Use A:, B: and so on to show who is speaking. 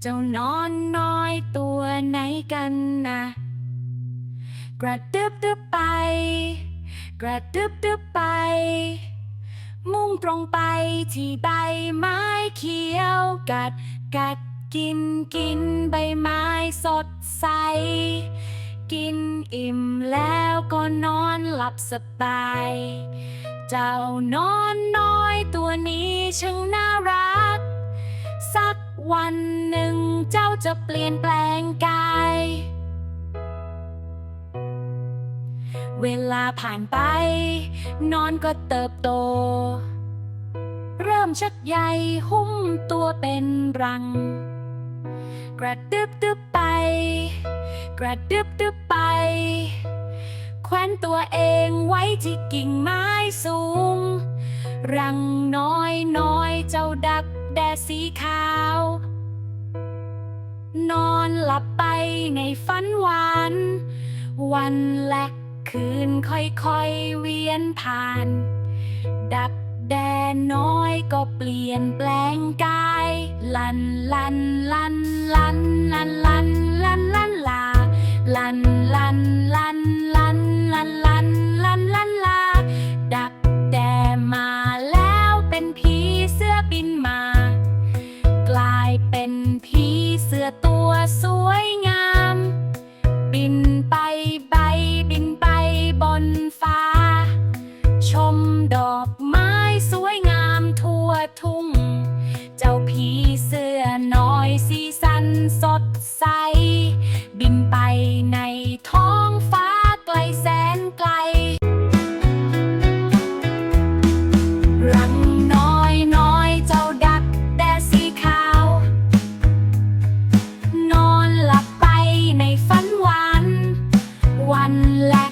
A: เจ้านอนน้อยตัวไหนกันนะ กระดึบดึบไป กระดึบดึบไป มุ่งตรงไปที่ใบไม้เขียวกัดกัดกินกินใบไม้สดใส กินอิ่มแล้วก็นอนหลับสบาย เจ้านอนน้อยตัวนี้ช่างน่ารัก วันหนึ่งเจ้าจะเปลี่ยนแปลงกาย เวลาผ่านไป นอนก็เติบโต เริ่มชักใยหุ้มตัวเป็นรัง กระดึบดึบไป กระดึบดึบไป แขวนตัวเองไว้ที่กิ่งไม้สูง รังน้อยน้อยเจ้าดักแดด สีขาว นอนหลับไปในฝันหวาน วันและคืนค่อยๆเวียนผ่าน ดักแดนน้อยก็เปลี่ยนแปลงกาย ลันลันลันลันลันลันลันลันลาลันลันลัน สื้อตัวสวย และ